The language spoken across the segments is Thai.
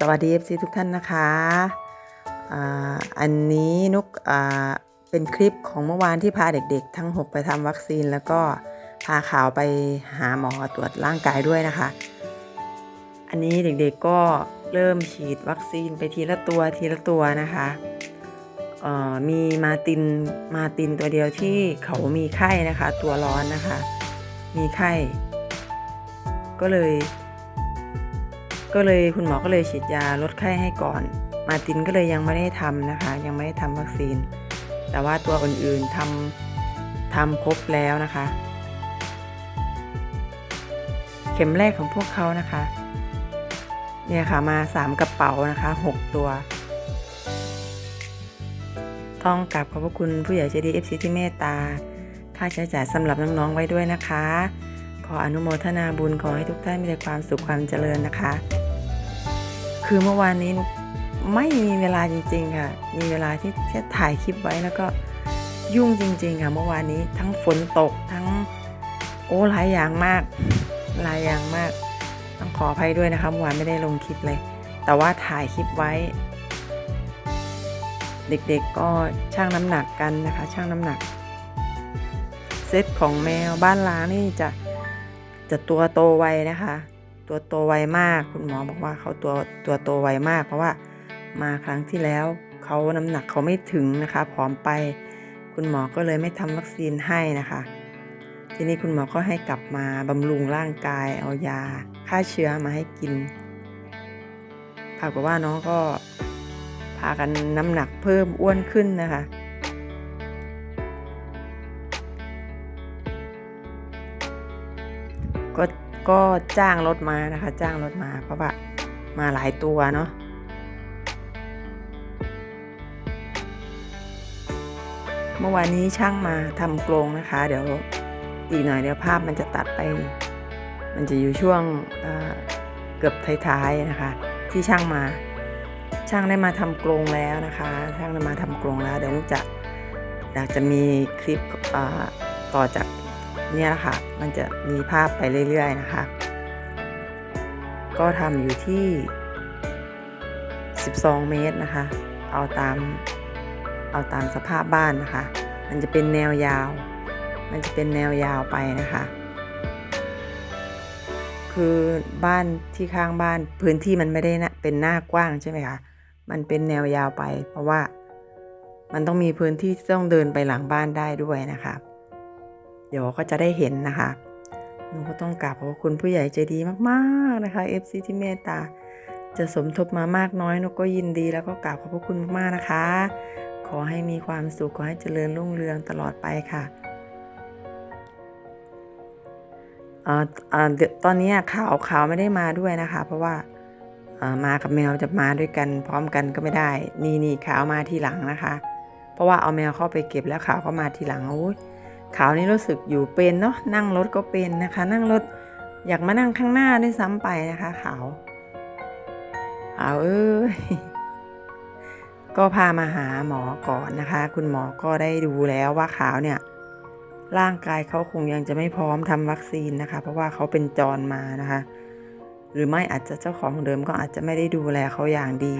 สวัสดี FC ทุกท่านนะคะอ่าอันนี้นุกอ่าเป็นคลิปของเมื่อวานที่พาเด็กๆ ทั้ง 6 ไปทำวัคซีน แล้วก็พาข่าวไปหาหมอตรวจร่างกายด้วยนะคะ อันนี้เด็กๆก็เริ่มฉีดวัคซีนไปทีละตัวทีละตัวนะคะมีมาตินมาตินตัวเดียวที่เขามีไข้นะคะ ตัวร้อนนะคะ มีไข้ ก็เลย ก็เลยคุณหมอก็เลยฉีดยาลดไข้ให้ก่อน มาตินก็เลยยังไม่ได้ทำนะคะ ยังไม่ได้ทำวัคซีน แต่ว่าตัวอื่นๆทำทำครบแล้วนะคะ เข็มแรกของพวกเขานะคะ เนี่ยค่ะมาสามกระเป๋านะคะหกตัว ต้องกลับขอบพระคุณผู้ใหญ่ใจดีเอฟซีที่เมตตา ค่าใช้จ่ายสำหรับน้องๆไว้ด้วยนะคะขออนุโมทนาบุญขอให้ทุกท่านมีแต่ความสุขความเจริญนะคะ คือเมื่อวานนี้ไม่มีเวลาจริง ๆ ค่ะ มีเวลาที่แค่ถ่ายคลิปไว้แล้วก็ยุ่งจริง ๆ ค่ะ เมื่อวานนี้ทั้งฝนตกทั้งโอ้หลายอย่างมากหลายอย่างมาก ต้องขออภัยด้วยนะคะเมื่อวานไม่ได้ลงคลิปเลย แต่ว่าถ่ายคลิปไว้ เด็กๆก็ชั่งน้ำหนักกันนะคะชั่งน้ำหนัก เซตของแมวบ้านล้างนี่จะจะตัวโตไวนะคะ ตัวโตไวมาก คุณหมอบอกว่าเขาตัวตัวโตไวมาก เพราะว่ามาครั้งที่แล้วเขาน้ำหนักเขาไม่ถึงนะคะผอมไป คุณหมอก็เลยไม่ทำวัคซีนให้นะคะ ทีนี้คุณหมอก็ให้กลับมาบำรุงร่างกายเอายาฆ่าเชื้อมาให้กินปรากฏว่าน้องก็พากันน้ำหนักเพิ่มอ้วนขึ้นนะคะ ก็ ก็จ้างรถมานะคะ จ้างรถมาเพราะว่ามาหลายตัวเนาะเมื่อวานนี้ช่างมาทำกรงนะคะ เดี๋ยวอีกหน่อยเดี๋ยวภาพมันจะตัดไป มันจะอยู่ช่วงเอ่อเกือบท้ายๆนะคะ ที่ช่างมา ช่างได้มาทำกรงแล้วนะคะ ช่างได้มาทำกรงแล้วเดี๋ยวนุกจะอยากจะมีคลิปเอ่อต่อจาก เนี่ยค่ะ มันจะมีภาพไปเรื่อย ๆ นะคะ ก็ทำอยู่ที่ 12 เมตรนะคะ เอาตาม เอาตามสภาพบ้านนะคะ มันจะเป็นแนวยาว มันจะเป็นแนวยาวไปนะคะ คือบ้านที่ข้างบ้านพื้นที่มันไม่ได้นะเป็นหน้ากว้างใช่ไหมคะ มันเป็นแนวยาวไป เพราะว่ามันต้องมีพื้นที่ที่ต้องเดินไปหลังบ้านได้ด้วยนะคะ เดี๋ยวก็จะได้เห็นนะคะหนูก็ต้องกราบขอบพระคุณผู้ใหญ่ใจดีมากๆนะคะ FC ที่เมตตา จะสมทบมามากน้อยหนุกก็ยินดีแล้วก็กราบขอบพระคุณมากๆนะคะ ขอให้มีความสุขขอให้เจริญรุ่งเรืองตลอดไปค่ะอ่อเดี๋ยวตอนนี้ข่าวข่าวไม่ได้มาด้วยนะคะ เพราะว่าอ่ามากับแมวจะมาด้วยกัน พร้อมกันก็ไม่ได้ นี่นี่ข่าวมาทีหลังนะคะ เพราะว่าเอาแมวเข้าไปเก็บแล้วข่าวก็มาทีหลังโอ้ย ขาวนี้รู้สึกอยู่เป็นเนาะนั่งรถก็เป็นนะคะ นั่งรถอยากมานั่งข้างหน้าด้วยซ้ำไปนะคะขาวขาวเอ้ยก็พามาหาหมอก่อนนะคะ คุณหมอก็ได้ดูแล้วว่าขาวเนี่ยร่างกายเขาคงยังจะไม่พร้อมทำวัคซีนนะคะ เพราะว่าเขาเป็นจรมานะคะ หรือไม่อาจจะเจ้าของเดิมก็อาจจะไม่ได้ดูแลเขาอย่างดี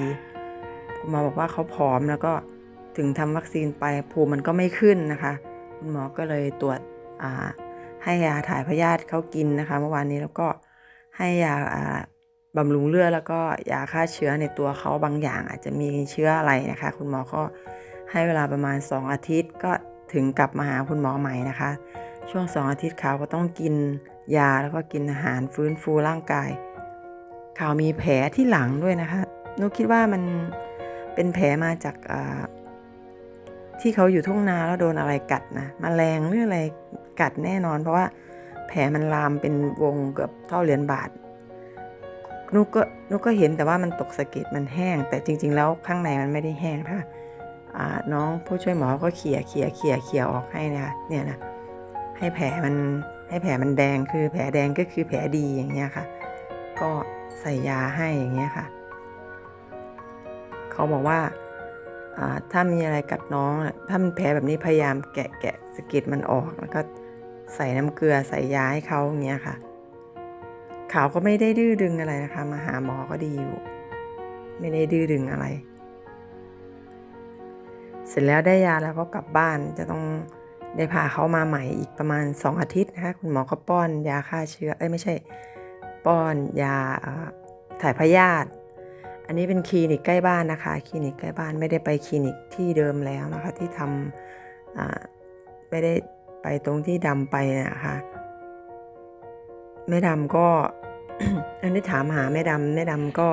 คุณหมอบอกว่าเขาผอมแล้วก็ถึงทำวัคซีนไปภูมิมันก็ไม่ขึ้นนะคะ คุณหมอก็เลยตรวจให้ยาถ่ายพยาธิเขากินนะคะเมื่อวานนี้แล้วก็ให้ยาบำรุงเลือดแล้วก็ยาฆ่าเชื้อในตัวเขาบางอย่าง อาจจะมีเชื้ออะไรนะคะ คุณหมอก็ให้เวลาประมาณ 2 อาทิตย์ก็ถึงกลับมาหาคุณหมอใหม่นะคะ ช่วง 2 อาทิตย์เขาก็ต้องกินยาแล้วก็กินอาหารฟื้นฟูร่างกายเขามีแผลที่หลังด้วยนะคะนุกคิดว่ามันเป็นแผลมาจากอ ที่เขาอยู่ทุ่งนาแล้วโดนอะไรกัดนะมแมลงหรืออะไรกัดแน่นอน เพราะว่าแผลมันลามเป็นวงเกือบเท่าเหรียญบาทนุกก็นุกก็เห็นแต่ว่ามันตกสะเก็ดมันแห้ง แต่จริง ๆ แล้วข้างในมันไม่ได้แห้งค่ะน้องผู้ช่วยหมอก็เขี่ยเขี่ยเขี่ยเขี่ยออกให้นะคะเนี่ยนะให้แผลมันให้แผลมันแดงคือแผลแดงก็คือแผลดีอย่างเงี้ยค่ะ ก็ใส่ยาให้อย่างเงี้ยค่ะ เขาบอกว่า ถ้ามีอะไรกัดน้อง ถ้ามันแผลแบบนี้พยายามแกะแกะสะก็ดมันออก แล้วก็ใส่น้ำเกลือใส่ยาให้เขาอย่างเงี้ยค่ะขาวก็ไม่ได้ดื้อดึงอะไรนะคะ มาหาหมอก็ดีอยู่ ไม่ได้ดื้อดึงอะไร เสร็จแล้วได้ยาแล้วก็กลับบ้านจะต้องได้พาเขามาใหม่อีกประมาณ 2 อาทิตย์นะคะคุณหมอก็ป้อนยาฆ่าเชื้อเอ้ยไม่ใช่ ป้อนยาถ่ายพยาธิ อันนี้เป็นคลินิกใกล้บ้านนะคะ คลินิกใกล้บ้านไม่ได้ไปคลินิกที่เดิมแล้วนะคะ ที่ทำไม่ได้ไปตรงที่ดำไปนะคะแม่ดำก็ อันนี้ถามหาแม่ดำแม่ดำก็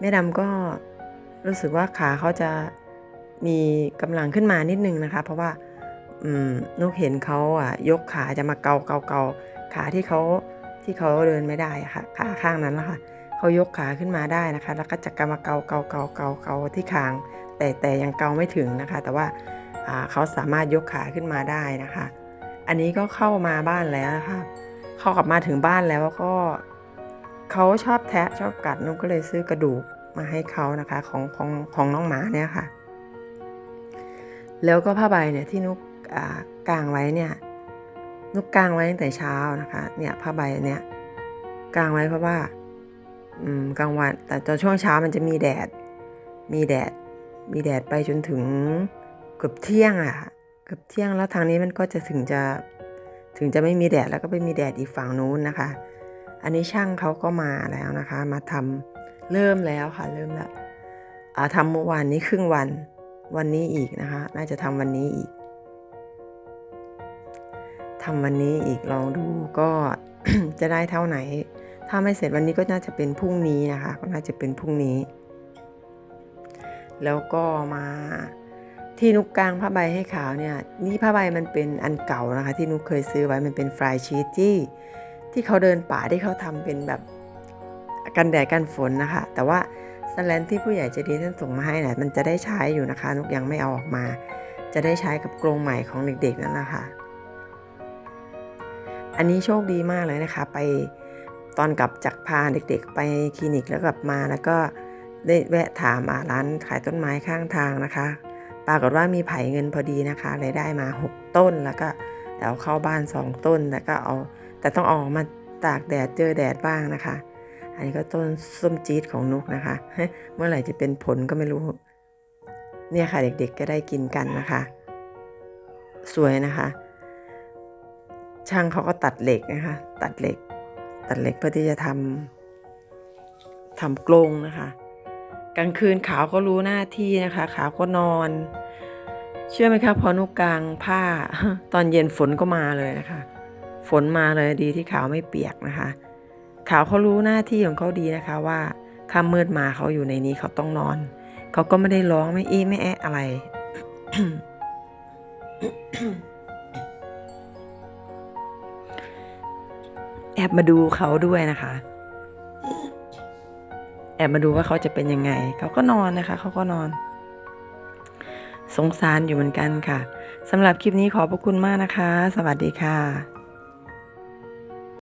แม่ดำก็รู้สึกว่าขาเขาจะมีกำลังขึ้นมานิดนึงนะคะ เพราะว่าอืมนุกเห็นเขาอะ ยกขาจะมาเกาเกาเกาขาที่เขาที่เขาเดินไม่ได้ะค่ะ ขาข้างนั้นนะคะ เขายกขาขึ้นมาได้นะคะ แล้วก็จะกำมาเกาเกาเกาเกาเกาที่คาง แต่แต่ยังเกาไม่ถึงนะคะ แต่ว่าเขาสามารถยกขาขึ้นมาได้นะคะ อันนี้ก็เข้ามาบ้านแล้วนะคะเขากลับมาถึงบ้านแล้วก็เขาชอบแทะชอบกัดนุกก็เลยซื้อกระดูกมาให้เขานะคะของของของน้องหมาเนี่ยค่ะ แล้วก็ผ้าใบเนี่ยที่นุกอ่ากางไว้เนี่ยนุกกางไว้ตั้งแต่เช้านะคะ เนี่ยผ้าใบเนี่ยกางไว้เพราะว่า กลางวัน แต่ตอนช่วงเช้ามันจะมีแดด มีแดด มีแดดไปจนถึงเกือบเที่ยงอะ่ะ เกือบเที่ยงแล้วทางนี้มันก็จะถึงจะถึงจะไม่มีแดดแล้วก็ไปมีแดดอีกฝั่งนู้นนะคะ อันนี้ช่างเขาก็มาแล้วนะคะ มาทำเริ่มแล้วค่ะ เริ่มแล้วทำเมื่อวานนี้ครึ่งวันวันนี้อีกนะคะ น่าจะทำวันนี้อีกทำวันนี้อีกลองดูก็จะได้เท่าไหน ถ้าไม่เสร็จวันนี้ก็น่าจะเป็นพรุ่งนี้นะคะ ก็น่าจะเป็นพรุ่งนี้ แล้วก็มาที่นุกกลางผ้าใบให้ขาวเนี่ยนี่ผ้าใบมันเป็นอันเก่านะคะ ที่นุกเคยซื้อไว้มันเป็นฟรายชีตที่ที่เขาเดินป่าที่เขาทำเป็นแบบกันแดดกันฝนนะคะ แต่ว่าสแลนที่ผู้ใหญ่ใจะดีท่านส่งมาให้เนี่ยมันจะได้ใช้อยู่นะคะ นุกยังไม่เอาออกมา จะได้ใช้กับกรงใหม่ของเด็กๆนั่นแหละค่ะ อันนี้โชคดีมากเลยนะคะ ไป ตอนกลับจากพาเด็กๆ ไปคลินิกแล้วกลับมาแล้วก็ได้แวะถามร้านขายต้นไม้ข้างทางนะคะ ปรากฏว่ามีไผ่เงินพอดีนะคะเลยได้มา 6 ต้นแล้วก็เอาเข้าบ้าน 2 ต้นแล้วก็เอา แต่ต้องอออกมาตากแดดเจอแดดบ้างนะคะ อันนี้ก็ต้นส้มจี๊ดของนุกนะคะ เมื่อไหร่จะเป็นผลก็ไม่รู้ เนี่ยค่ะเด็กๆก็ได้กินกันนะคะ สวยนะคะ ช่างเขาก็ตัดเหล็กนะคะ ตัดเหล็ก ตัดเหล็กเพื่อที่จะทำทำกรงนะคะ กลางคืนขาวก็รู้หน้าที่นะคะ ขาวก็นอน เชื่อไหมคะพอนุกกลางผ้า ตอนเย็นฝนก็มาเลยนะคะ ฝนมาเลยดีที่ขาวไม่เปียกนะคะ ขาวเขารู้หน้าที่ของเขาดีนะคะว่าค่ำมืดมาเขาอยู่ในนี้เขาต้องนอน เขาก็ไม่ได้ร้องไม่อี้ไม่แอะอะไร อบมาดูเขาด้วยนะคะ แอบมาดูว่าเขาจะเป็นยังไง เขาก็นอนนะคะเขาก็นอน สงสารอยู่เหมือนกันค่ะสำหรับคลิปนี้ขอบพระคุณมากนะคะ สวัสดีค่ะ